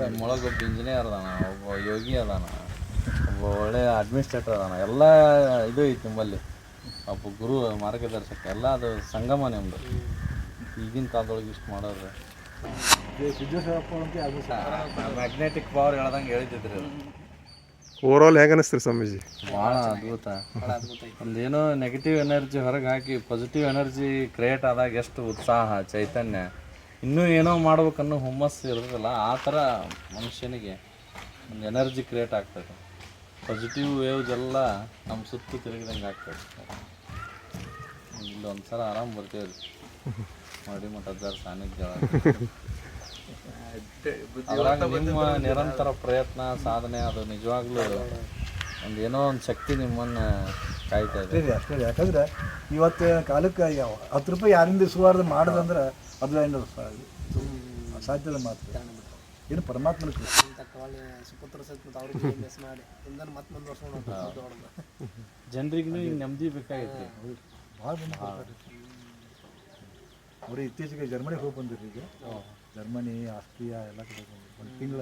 ಒಳಗೆ ಒಬ್ಬ ಇಂಜಿನಿಯರ್ ಅದಾನ ಒಬ್ಬ ಯೋಗಿ ಅದಾನ ಒಬ್ಬ ಒಳ್ಳೆ ಅಡ್ಮಿನಿಸ್ಟ್ರೇಟರ್ ಅದಾನ ಎಲ್ಲ ಇದು ಐತಿ ನಿಮ್ಮಲ್ಲಿ. ಒಬ್ಬ ಗುರು ಮಾರ್ಗದರ್ಶಕ ಎಲ್ಲ ಅದು ಸಂಗಮ ನಿಮ್ದು. ಈಗಿನ ಕಾಲದೊಳಗೆ ಇಷ್ಟು ಮಾಡೋದು ಮ್ಯಾಗ್ನೆಟಿಕ್ ಪವರ್ ಹೇಳ್ದಂಗೆ ಹೇಳ್ತಿದ್ರಿ ಓವರ್ ಆಲ್ ಹೇಗೆ ಅನಿಸ್ತೀರಿ ಸ್ವಾಮೀಜಿ? ಭಾಳ ಅದ್ಭುತ. ಒಂದೇನೋ ನೆಗೆಟಿವ್ ಎನರ್ಜಿ ಹೊರಗೆ ಹಾಕಿ ಪಾಸಿಟಿವ್ ಎನರ್ಜಿ ಕ್ರಿಯೇಟ್ ಆದಾಗ ಎಷ್ಟು ಉತ್ಸಾಹ ಚೈತನ್ಯ. ಇನ್ನೂ ಏನೋ ಮಾಡ್ಬೇಕನ್ನೋ ಹುಮ್ಮಸ್ಸು ಇರೋದಿಲ್ಲ ಆ ಥರ ಮನುಷ್ಯನಿಗೆ ಒಂದು ಎನರ್ಜಿ ಕ್ರಿಯೇಟ್ ಆಗ್ತದೆ. ಪಾಸಿಟಿವ್ ವೇವ್ಸ್ ಎಲ್ಲ ನಮ್ಮ ಸುತ್ತು ತಿರುಗಿದಂಗೆ ಆಗ್ತದೆ. ಇಲ್ಲಿ ಒಂದ್ಸಲ ಆರಾಮ್ ಬರ್ತೇವೆ ರೀ ಮಾಡಿ ಮಠ ಅಜ್ಜಾರ್ ಸಾನ್ನಿಧ್ಯ. ಅದ್ರಾಗ ನಿಮ್ಮ ನಿರಂತರ ಪ್ರಯತ್ನ ಸಾಧನೆ ಅದು ನಿಜವಾಗ್ಲೂ ಒಂದು ಏನೋ ಒಂದು ಶಕ್ತಿ ನಿಮ್ಮನ್ನ ಕಾಯ್ತಾ ಅಷ್ಟೇ ರೀ ಅಷ್ಟೇ ರೀ. ಯಾಕಂದ್ರೆ ಇವತ್ತು ಕಾಲಕ್ಕೆ ಯಾವ ಹತ್ತು ರೂಪಾಯಿ ಯಾರಿಂದ ಸುವಾರ್ದು ಮಾಡೋದಂದ್ರೆ ಅದು ಏನು ಸಾಧ್ಯದ ಮಾತು. ಏನು ಪರಮಾತ್ಮನ ಕೃಪೆ. ಸುಪುತ್ರ ಸಹಿತ ಅವ್ರಿಗೆ ಮಾಡಿ. ಇಂದನ್ ಮತ್ತೆ ಮುಂದುವರ್ಸ್ಕೊಂಡು ಜನರಿಗೂ ಈಗ ನೆಮ್ಮದಿ ಬೇಕಾಗೈತೆ. ಭಾಳ ಜನ ಅವರು ಇತ್ತೀಚೆಗೆ ಜರ್ಮನಿಗೆ ಹೋಗಿ ಬಂದಿರಿ ಈಗ. ಜರ್ಮನಿ ಆಸ್ಟ್ರಿಯಾ ಎಲ್ಲ ಕಡೆ ಒಂದು ತಿಂಗಳ